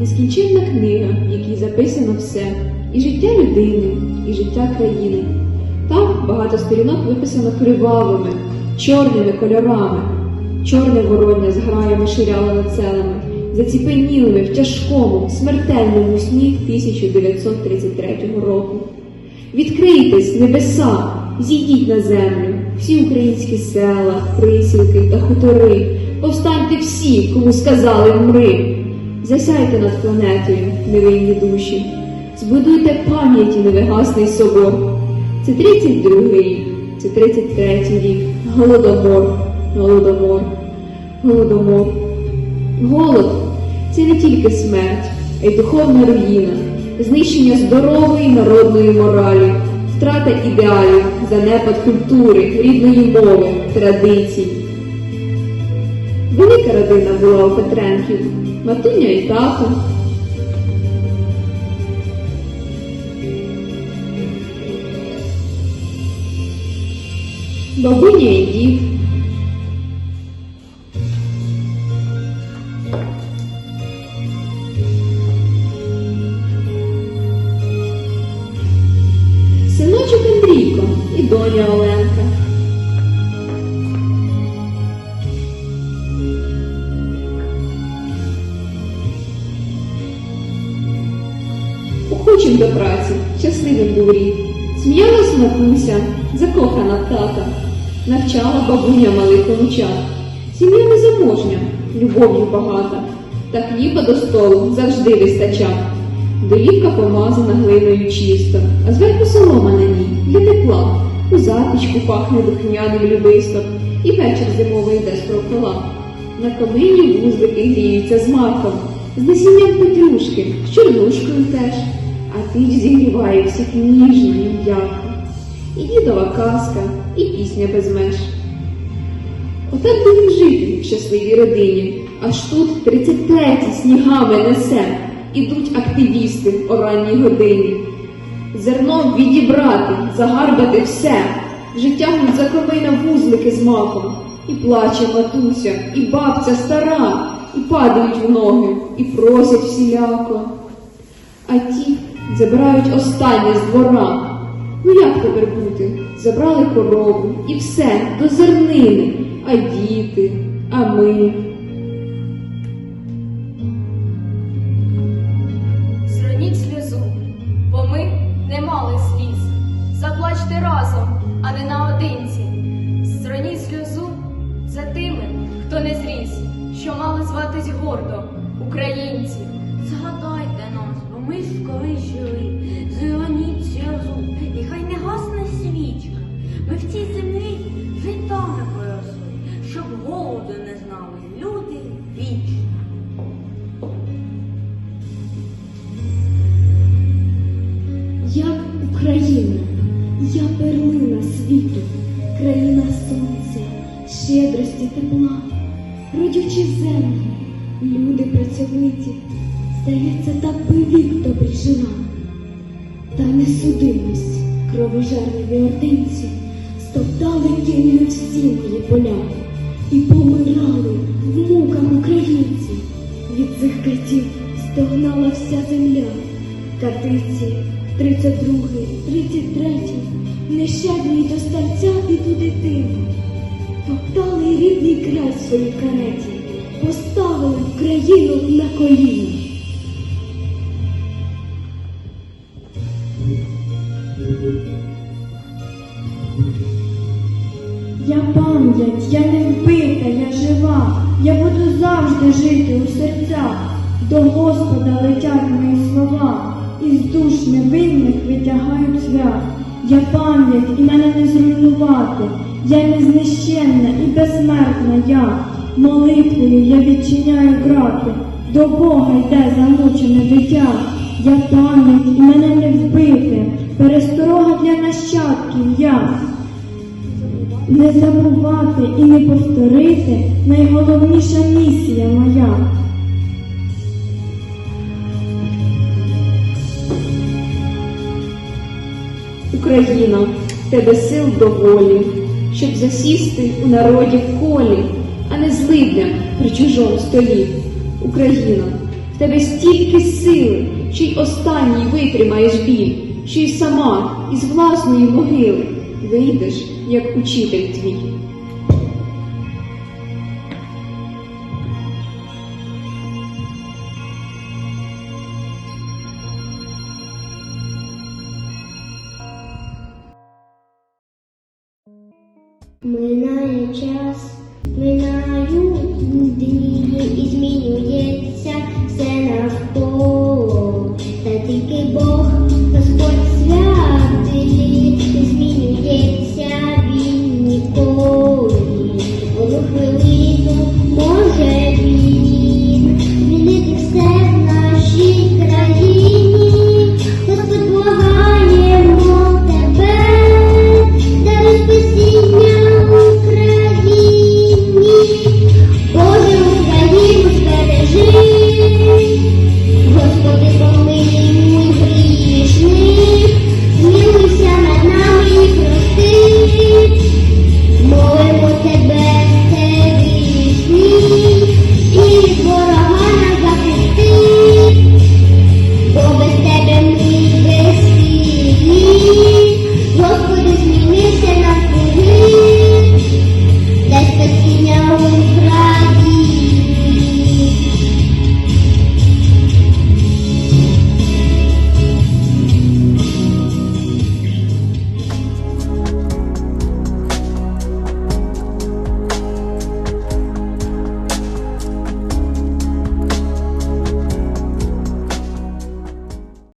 нескінченна книга, в якій записано все і життя людини, і життя країни. Там багато сторінок виписано кривавими, чорними кольорами. Чорне вороння з граями ширяло над селами, заціпенілими в тяжкому, смертельному сні 1933 року. Відкрийтесь, небеса, зійдіть на землю, всі українські села, присілки та хутори, повстаньте всі, кому сказали мри. Засяйте над планетою, невинні душі, збудуйте пам'яті невигасний собор. Це 32-й рік, це 33 рік, голодомор, голодомор, голодомор. Голод це не тільки смерть, а й духовна руїна, знищення здорової народної моралі, втрата ідеалів, занепад культури, рідної мови, традицій. Велика родина була у Петренків, матуня і тато. Бабуня і дід. Охочим до праці, щасливим був рік. Сміялась матуся, закохана тата, навчала бабуня малих онучат. Сім'я незаможня, любов'ю багата, та хліба до столу завжди вистача. Долівка помазана глиною чисто, а зверху солома на ній для тепла. У запічку пахне духмяним любисток, і вечір зимовий йде з кровкола. На комині вузлики гріються з маком, з насінням петрушки, з чорнушкою теж, а піч зігріває всіх ніжно і м'яко. І дідова казка, і пісня без меж. Отак будемо жити в щасливій родині, аж тут 33 снігами несе, ідуть активісти о ранній годині. Зерно відібрати, загарбати все, вже тягнуть за комина вузлики з маком, і плаче матуся, і бабця стара, і падають в ноги, і просять всіляко. А ті забирають останнє з двора. Ну як тепер бути? Забрали корову і все до зернини, а діти, а ми. Зроніть сльозу, бо ми не мали сліз. Заплачте разом, а не наодинці. Зроніть сльозу за тими, хто не зріс, що мали зватись гордо українці. Згадайте нас, щедрості тепла, родючі землі, люди працьовиті, здається, так би вік добрі жила. Та несудимость, кровожерливі ординці, стоптали тінню всі мої поля і помирали в муках українці. Від цих катів стогнала вся земля. Катиці, 32-й, 33-й, нещадні до старця і до Рідний край в своїй кареті, поставили Україну на коліна. Я пам'ять, я не вбита, я жива, я буду завжди жити у серцях. До Господа летять мої слова, із душ невинних витягають свят. Я пам'ять і мене не зруйнувати, я незнищенна і безсмертна я. Молитвою я відчиняю грати, до Бога йде замучене дитя. Я пам'ять і мене не вбити, пересторога для нащадків я. Не забувати і не повторити найголовніша місія моя. Україна, тебе сил доволі, щоб засісти у народі в колі, а не злидням при чужому столі. Україна, В тебе стільки сили, що й останній витримаєш біль, що й сама із власної могили вийдеш, як учитель твій. Минає час, минають дні і змінюється все навколо. Та тільки Бог, Господь святий, не змінюється він ніколи. Одну хвилину може.